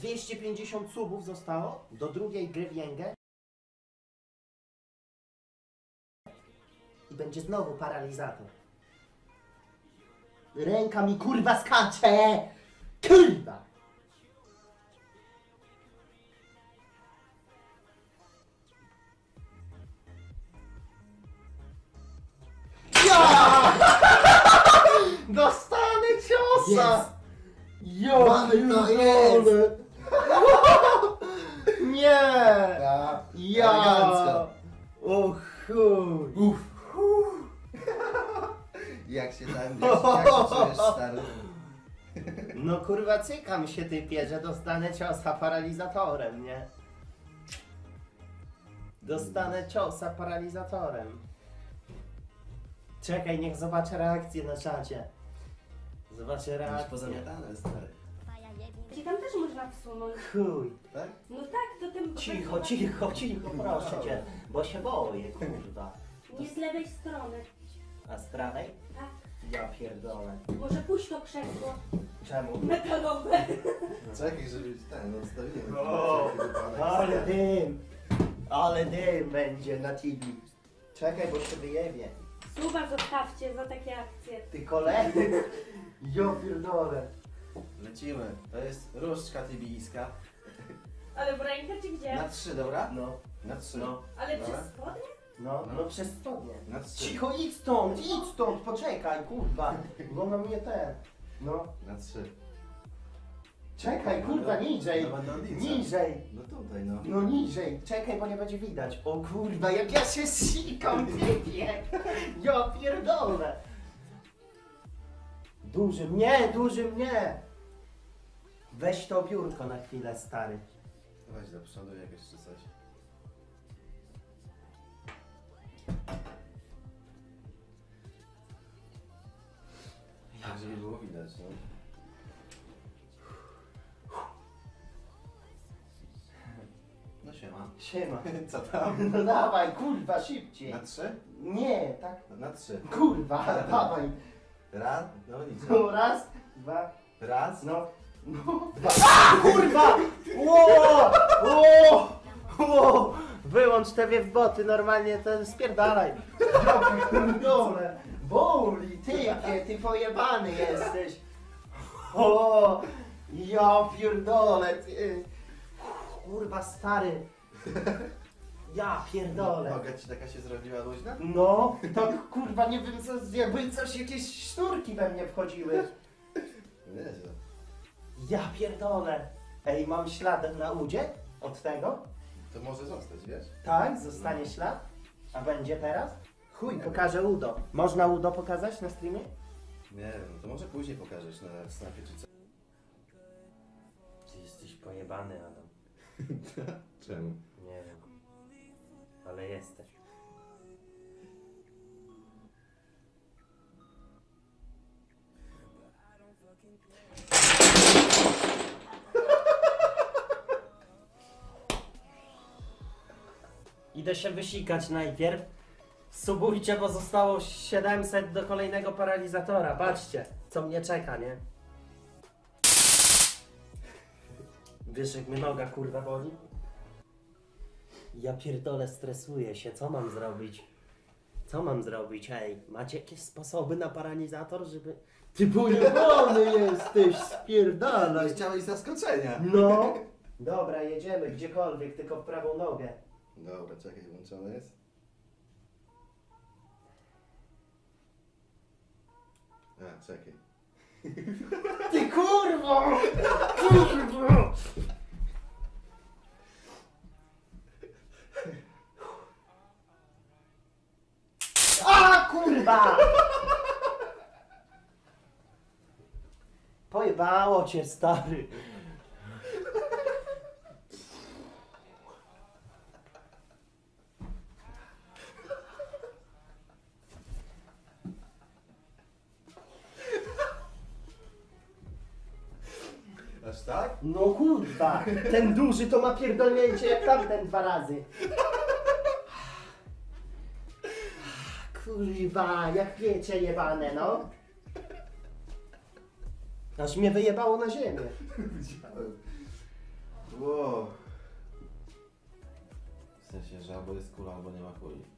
250 subów zostało do drugiej gry w Jęgę. I będzie znowu paralizator. Ręka mi kurwa skacze! Kurwa! Ja! Dostanę ciosa! Jest. Ja Mamy to, pierdolę. Nie! Tak. Ja! Elegancko. O chuj! Uff. Jak się tam, jak, jak się czujesz, stary? No kurwa cykam się typie, że dostanę ciosa paralizatorem, nie? Dostanę ciosa paralizatorem. Czekaj, niech zobaczę reakcję na czacie. Zobaczę Masz reakcję. pozamiatane, stary. Ci tam też można wsunąć. Chuj. Tak? No tak, to tym... Cicho, cicho, cicho, proszę cię. Bo się boję, kurwa. Nie z lewej strony. A z prawej? Tak. Ja pierdolę. Może puść to krzesło Czemu? metalowe. Czekaj, żeby ten, odstawimy. O, ale dym! Ale dym będzie na TV. Czekaj, bo się wyjebie. Suba zostawcie za takie akcje. Ty kolejny. Ja pierdolę. Lecimy. To jest różdżka tybijska. Ale w rękę czy gdzie? Na trzy, dobra? No, Na trzy. no, Ale Dobra. przez spodnie? no, no przez spodnie. Na trzy. Cicho, idź stąd, idź stąd, poczekaj, kurwa. Bo na mnie ten. No, Na trzy. czekaj, kurwa, niżej. No będę odliczał. Niżej. No tutaj, no. No niżej, czekaj, bo nie będzie widać. O kurwa, jak ja się sikam, typie. Ja pierdolę. Duży mnie, duży mnie. Weź to biurko na chwilę, stary. Weź do przodu jakieś czy coś. Tak, żeby było widać, no. No siema. Siema. Co tam? No dawaj, kurwa, szybciej. Na trzy? Nie, tak. Na trzy. Kurwa, dawaj. Raz, no liczę. No raz, dwa, Raz. no, no. A, kurwa! Ło! Ło! Ło! Wyłącz te w boty, normalnie to spierdalaj. Ja pierdolę. Boli, typie, ty pojebany jesteś. O! Ja pierdolę, ty. Kurwa, stary. Ja pierdolę. Noga ci taka się zrobiła luźna? No, tak kurwa nie wiem co, jakby coś, jakieś sznurki we mnie wchodziły. Nieźle. Ja pierdolę. Ej, mam ślad na udzie od tego? To może zostać, wiesz? Tak, zostanie ślad. A będzie teraz? Chuj, pokażę udo. Można udo pokazać na streamie? Nie wiem, to może później pokażesz na snapie czy co. Ty jesteś pojebany, Adam. Czemu? Nie wiem. Ale jesteś. Idę się wysikać najpierw. Subujcie, bo zostało 700 do kolejnego paralizatora. Patrzcie, co mnie czeka, nie? Wiesz, jak mnie noga kurwa boli? Ja pierdolę, stresuję się. Co mam zrobić? Co mam zrobić? Ej, macie jakieś sposoby na paralizator, żeby... Ty pojebany jesteś, spierdalaj. chciałeś zaskoczenia. No. Dobra, jedziemy gdziekolwiek, tylko w prawą nogę. Dobra, czekaj, włączone jest. A, czekaj. Ty kurwo! Kurwo! A kurwa! Pojebało cię, stary. też, tak? No kurwa, ten duży to ma pierdolnięcie jak tamten dwa razy. Kurwa, jak wiecie jebane, no. Aż mnie wyjebało na ziemię. Widziałem. Wow. W sensie, że albo jest kula, albo nie ma kuli.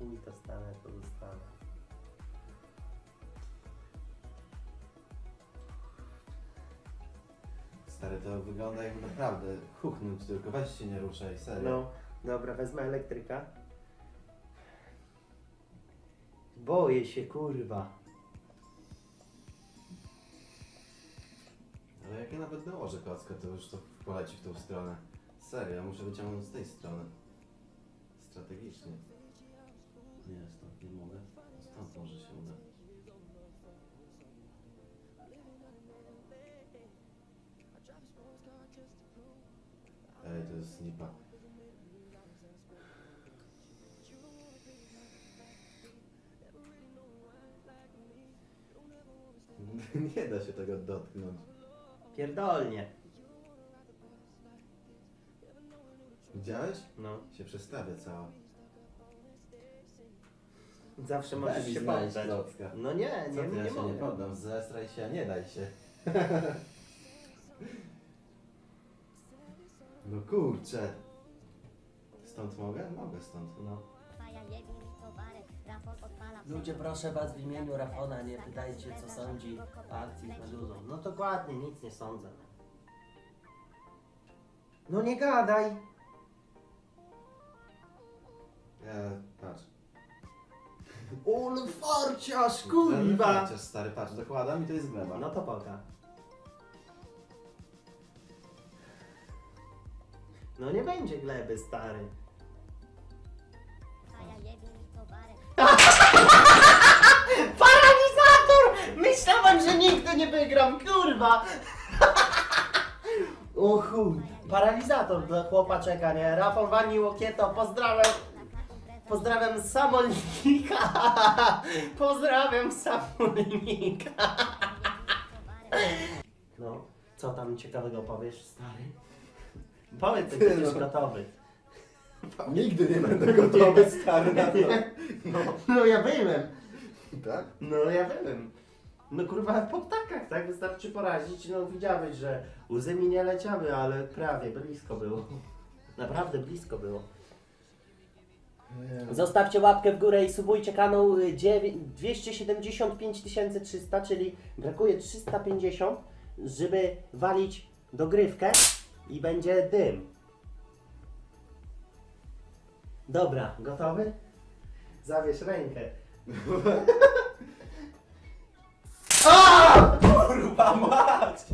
Mi to stanę, to zostanę. Stary, to wygląda jakby naprawdę huchnąć tylko. Weź się nie ruszaj, serio. No, dobra, wezmę elektryka. Boję się, kurwa. Ale jak ja nawet dołożę kockę, to już to poleci w tą stronę. Serio, muszę wyciągnąć z tej strony. Strategicznie. Nie, stąd nie mogę. Stąd może się uda. Ej, to jest lipa. Nie da się tego dotknąć. Pierdolnie. Widziałeś? No. Się przestawia cała. Zawsze możesz Weź się znajdź poddać. klocka. No nie, Co nie, ty, nie, ja się mogę. nie poddam, zestraj się, a nie daj się. No kurczę. Stąd mogę? Mogę stąd. No. Ludzie, proszę was w imieniu Rafona, nie pytajcie co sądzi o akcji z Meduzą. No dokładnie, nic nie sądzę. No nie gadaj! Ja, patrz. Ule farciarz, kurwa! Chociaż stary, patrz, dokładam i to jest gleba. No to poka. No nie będzie gleby, stary. Paralizator! Myślałem, że nigdy nie wygram, kurwa! O chuj, paralizator dla chłopa czeka, nie? Rafał Wani Łokieto, pozdrawiam, pozdrawiam Samolnika! Pozdrawiam Samolnika! No, co tam ciekawego powiesz, stary? Powiedz, jak będziesz gotowy. Nigdy nie będę gotowy, stary, na to. No, no ja byłem. Tak? No ja wiem. No kurwa po ptakach, tak? Wystarczy porazić. No widziałeś, że łzy mi nie leciały, ale prawie blisko było. Naprawdę blisko było. Zostawcie łapkę w górę i subujcie kanał y, dziewię- 275 300, czyli brakuje 350, żeby walić dogrywkę i będzie dym. Dobra, gotowy? Zawierz rękę. A! Kurwa mać!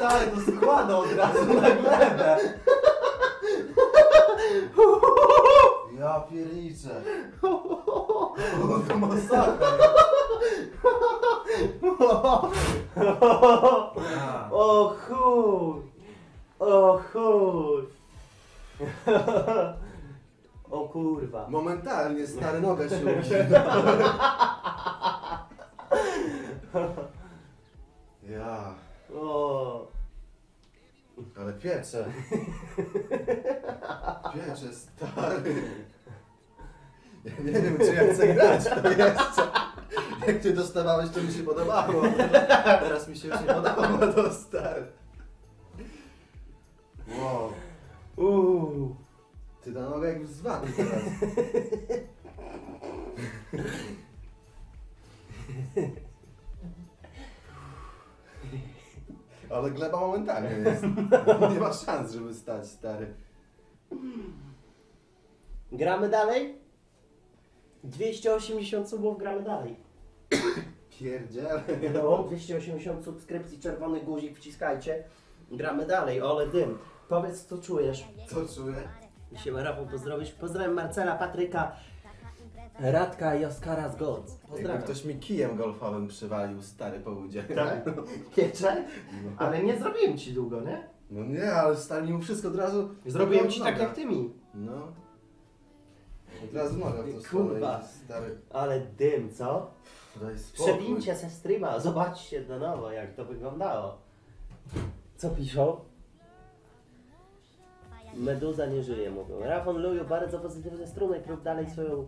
Stary, to składa od razu na glebę. Ja pierniczę. To masakra. O chuj! O chuj! O kurwa. Momentalnie stary noga się. Ja, O. ale piecze. Piecze, stary. Ja nie wiem, czy ja chcę grać to jeszcze. Jak ty dostawałeś, to mi się podobało. Teraz mi się już nie podoba to stary. Wow. Uuu. Ty ta noga jak z wami teraz. Ale gleba momentalnie jest. Nie ma szans, żeby stać, stary. Gramy dalej? 280 subów gramy dalej. Pierdziele. No, 280 subskrypcji, czerwony guzik wciskajcie. Gramy dalej, ole dym. Powiedz co czujesz. Co czuję? Siema Rafał, pozdrowisz. Pozdrawiam Marcela, Patryka, Radka i Oskara z Godz. Jakby Pozdrawiam. ktoś mi kijem golfowym przywalił, stary, po udzie. Tak? Piecze? No. Ale nie zrobiłem ci długo, nie? No nie, ale stali mu wszystko od razu. Zrobiłem ci tak jak ty mi. No. Od razu noga w to Kurwa. Stary, Ale dym, co? daj spokój. Przewincie se streama, zobaczcie na nowo jak to wyglądało. Co piszą? Meduza nie żyje, mówią. Rafon Luju, bardzo pozytywny strumyk, rób dalej swoją,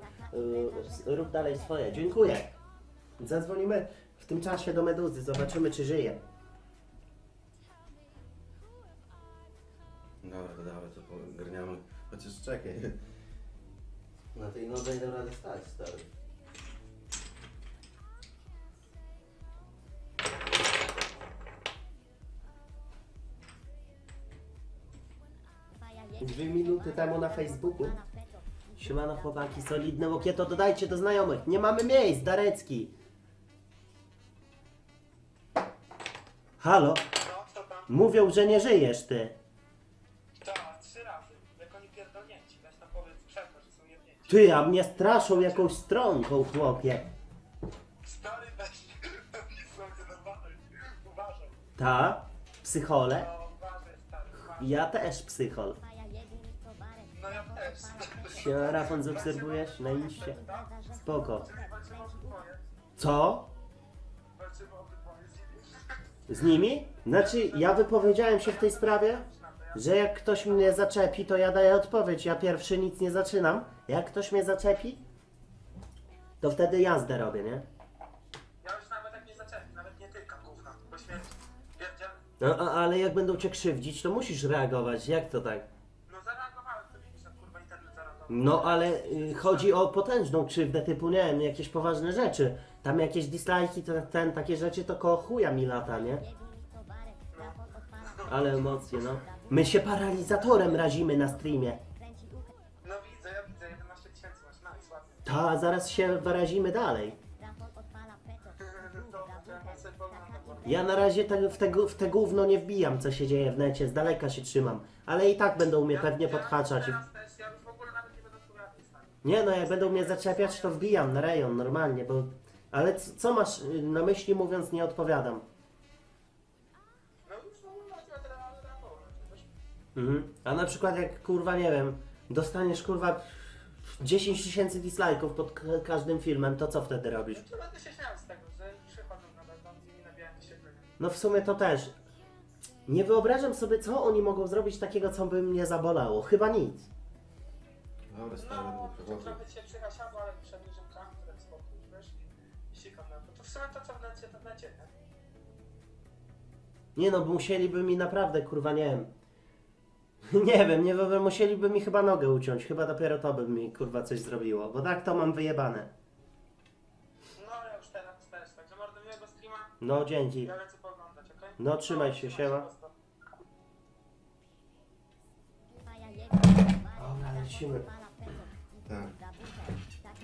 y, rób dalej swoje. Dziękuję. Zadzwonimy w tym czasie do Meduzy, zobaczymy czy żyje. Dobra, to dawaj, to pogrniamy. Chociaż czekaj. Na tej nodze idę radę stać, stary. Dwie minuty temu na Facebooku. Siemano chłopaki, solidne łokieto, dodajcie do znajomych. Nie mamy miejsc, Darecki. Halo? No, co tam? Mówią, że nie żyjesz ty. Tak, trzy razy. Jak oni pierdolnięci. Weź tam powiedz przerwę, że są jebnięci. Ty, a mnie straszą jakąś stronką, chłopie. Stary, weź. Oni są nienormalni. Uważaj. Ta? Psychole? No, uważaj, stary. Uważaj. Ja też psychol. No ja też. Siema, Rafon, zaobserwujesz na liście? Spoko. Co? Z nimi. Znaczy, ja wypowiedziałem się w tej sprawie, że jak ktoś mnie zaczepi, to ja daję odpowiedź. Ja pierwszy nic nie zaczynam. Jak ktoś mnie zaczepi, to wtedy jazdę robię, nie? Ja już nawet nie zaczepię, nawet nie tykam gówna. Bo śmierć. Pierdziel. No, a, ale jak będą cię krzywdzić, to musisz reagować. Jak to tak? No zareagowałem, to widzisz, że kurwa internet zareagował. No, ale y, chodzi o potężną krzywdę, typu, nie wiem, jakieś poważne rzeczy. Tam jakieś dislajki, ten, ten, takie rzeczy, to koło chuja mi lata, nie? Ale emocje, no. My się paralizatorem razimy na streamie. No widzę, ja widzę, 11 tysięcy masz, nice, ładnie. Ta, zaraz się wyrazimy dalej. Dobra, to ja sobie poglądam. Ja na razie te, w, te, gó- w te gówno nie wbijam, co się dzieje w necie, z daleka się trzymam. Ale i tak będą mnie pewnie podhaczać. Teraz Nie no, jak będą mnie zaczepiać, to wbijam na rejon, normalnie, bo... Ale c- co masz y, na myśli mówiąc nie odpowiadam? No? Mhm. A na przykład jak, kurwa, nie wiem, dostaniesz, kurwa, 10 tysięcy dislike'ów pod k- każdym filmem, to co wtedy robisz? No to będę się śmiał z tego, że przychodzą na i nabijają wyświetlenia. No w sumie to też. Nie wyobrażam sobie, co oni mogą zrobić takiego, co by mnie zabolało. Chyba nic. Dobra, stary, No, to prowokuj. trochę cię przyhasiało, ale przedłużam klamkę, tak spokój, wiesz? I sikam na to. To w sumie to co w necie, to w necie, nie? Nie no, bo musieliby mi naprawdę, kurwa, nie wiem. Nie wiem, nie wiem, musieliby mi chyba nogę uciąć. Chyba dopiero to by mi, kurwa, coś zrobiło. Bo tak to mam wyjebane. No ja już teraz też, także mordo miłego streama, No, dzięki. ja lecę pooglądać, okej? No, trzymaj się, siema. prosto. Dobra, lecimy. Tak.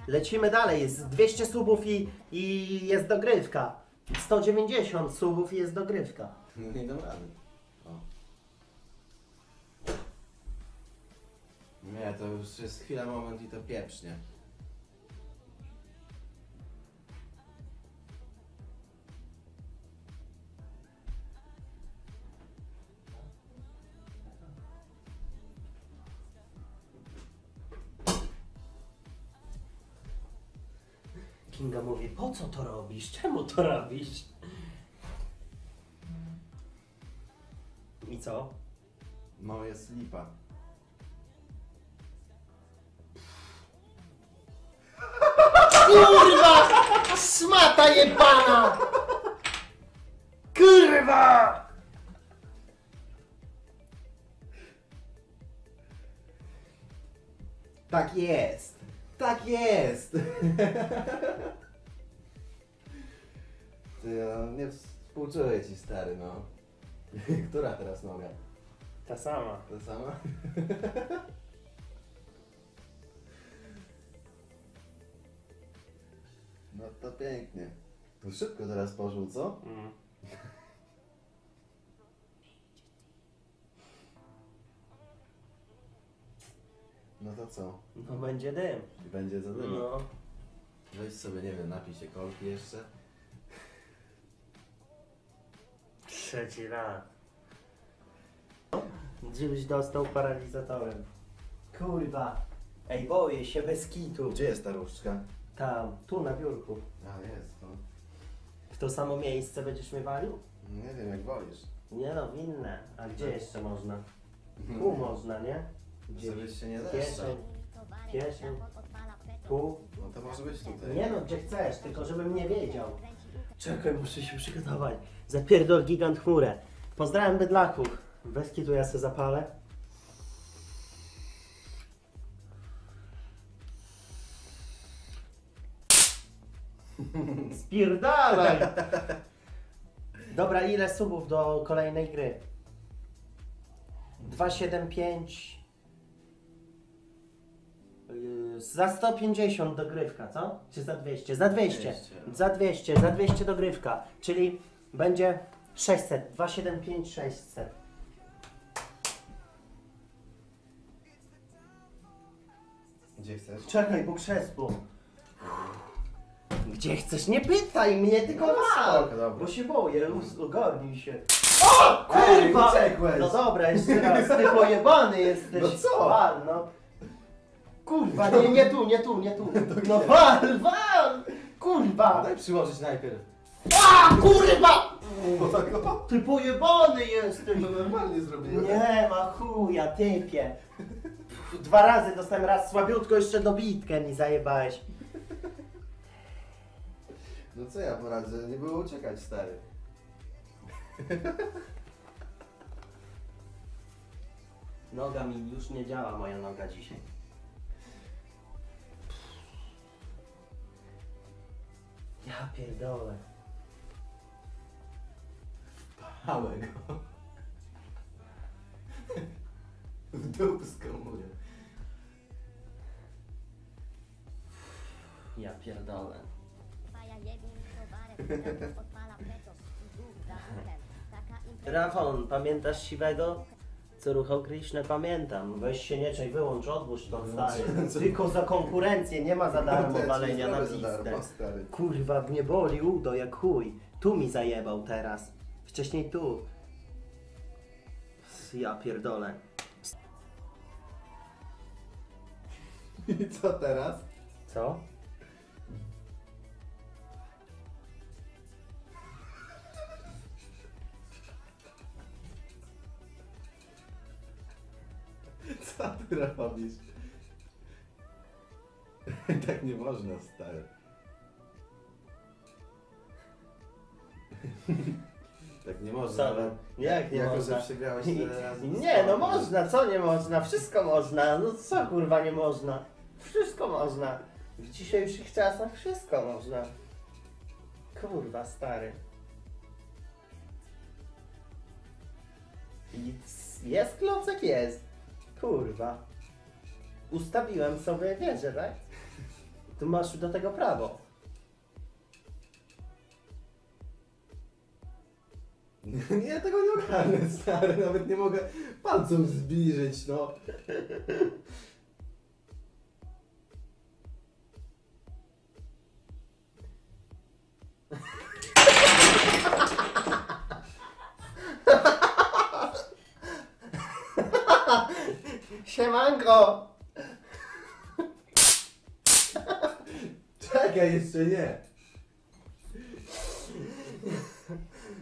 Lecimy dalej. Jest 200 subów i, i jest dogrywka. 190 subów i jest dogrywka. No nie dam rady. O. Nie, to już jest chwila, moment i to pieprznie. Co to robisz? Czemu to robisz? I co? No jest lipa. Kurwa! Szmata jebana! Kurwa! Tak jest! Tak jest! Ty, ja nie współczuję ci stary, no. Która teraz noga? Ta sama. Ta sama? No to pięknie. To szybko teraz poszło, co? Mm. No to co? No będzie dym. Będzie za dymu. No. Weź sobie, nie wiem, napij się kolki jeszcze. Trzeci raz. Gdzieś dostał paralizatorem. Kurwa. Ej, boję się bez kitu. Gdzie jest ta różdżka? Tam, tu na biurku. A, jest, no. W to samo miejsce będziesz mnie walił? Nie wiem, jak wolisz. Nie no, winne. A gdzie jeszcze można? Tu można, nie? Gdzieś. Żebyś się nie zeszczał. Kieszeń. Tu. No to może być tutaj. Nie no, gdzie chcesz, tylko żebym nie wiedział. Czekaj, muszę się przygotować. Zapierdol gigant chmurę. Pozdrawiam bydlaków. Bez kitu ja se zapalę. Spierdalaj! Dobra, ile subów do kolejnej gry? 275 Yy, Za 150 dogrywka, co? Czy za 200? Za 200. 200. Za 200, za 200 dogrywka. Czyli będzie 600. 275, 600. Gdzie chcesz? Czekaj, bo krzesło. Gdzie chcesz? Nie pytaj mnie, tylko No, wal. spoko, dobra. Bo się boję, us- ogarnij się. Ej, Kurwa! uciekłeś! No dobra, jeszcze raz, ty pojebany jesteś. No co? Wal, no. Kurwa, nie, nie tu, nie tu, nie tu. No wal, wal! Kurwa! Daj przyłożyć najpierw. A, kurwa! Tak Ty pojebany jesteś! to normalnie zrobiłem. Nie ma chuja, typie. Pff, Dwa razy dostałem raz słabiutko, jeszcze dobitkę mi zajebałeś. No co ja poradzę? Nie było uciekać, stary. Noga mi już nie działa, moja noga dzisiaj. Ja pierdolę. Pleców. Dwóch za buchem. Taka impreza. Rafon, pamiętasz siwego? Co ruchał Krishnę pamiętam. Weź się nie czaj, wyłącz, odłóż to stary. co- Tylko za konkurencję, nie ma za darmo ja walenia nie na stary. Kurwa, mnie boli udo jak chuj. Tu mi zajebał teraz. Wcześniej tu. Ja pierdolę. I co teraz? Co? Co ty robisz? tak nie można, stary. Tak nie można, Co? ale Jak nie jako, można? że przegrałeś tyle razy. Nie, no można, co nie można? Wszystko można. No co kurwa nie można? Wszystko można. W dzisiejszych czasach wszystko można. Kurwa, stary. I c- jest klocek? Jest. Kurwa. Ustawiłem sobie wieżę, tak? Tu masz do tego prawo. Nie, tego nie ogarnę, stary. Nawet nie mogę palcem zbliżyć, no. Siemanko! Czekaj, jeszcze nie.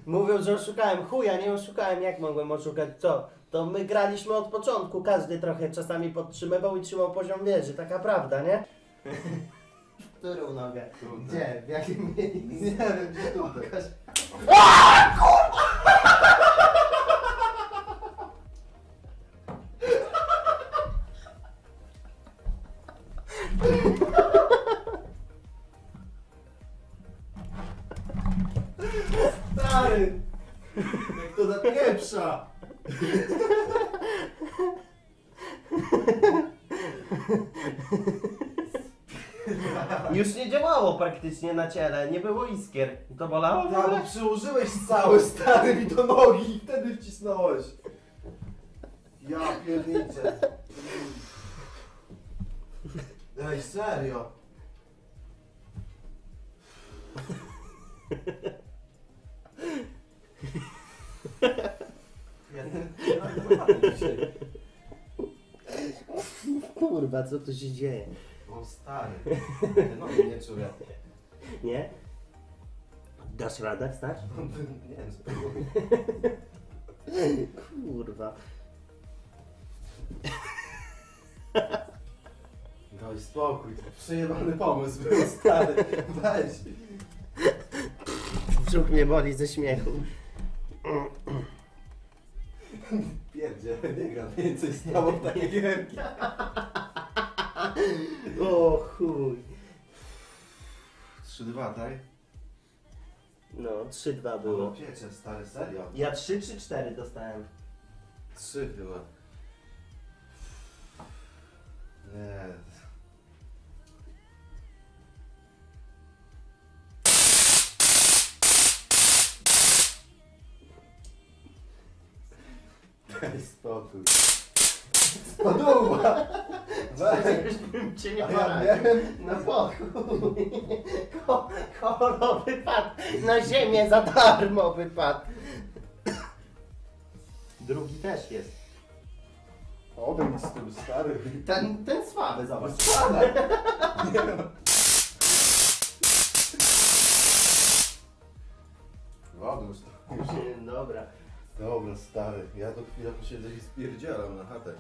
Mówią, że oszukałem. Chuja, nie oszukałem. Jak mogłem oszukać? Co? To my graliśmy od początku. Każdy trochę czasami podtrzymywał i trzymał poziom wieży. Taka prawda, nie? W którą nogę? Gdzie? W jakim miejscu? Nie wiem, gdzie tutaj. Pokaż. Już nie działało praktycznie na ciele. Nie było iskier. To bolało? w Ja, ogóle? bo przyłożyłeś cały stary mi do nogi i wtedy wcisnąłeś. Ja pierniczę. Ej, serio. Ja nie dzisiaj. Kurwa, co tu się dzieje? O stary. Nogi nie czuję. Nie? Dasz radę wstać? Nie wiem, spróbuj. Kurwa. Daj spokój, to przejebany pomysł był stary. Weź. Brzuch mnie boli ze śmiechu. Pierdzie, nie gram więcej z tobą w takie gierki. O chuj. 3-2, tak? No, 3-2 Było. było. Wiecie, stary, serio? Ja 3 czy 4 dostałem? 3 chyba. Nie. Daj spokój. Spadła! Weź! bym cię nie A ja poradził. wiem. Na pokój. Ko kolor wypadł. Na ziemię za darmo wypadł. Drugi też jest. Odejdź z tym, stary. Ten, ten słaby, zobacz. Spadaj! Nie no. Dobra. Stary. Ja do chwilę posiedzę i spierdzielam na chatę.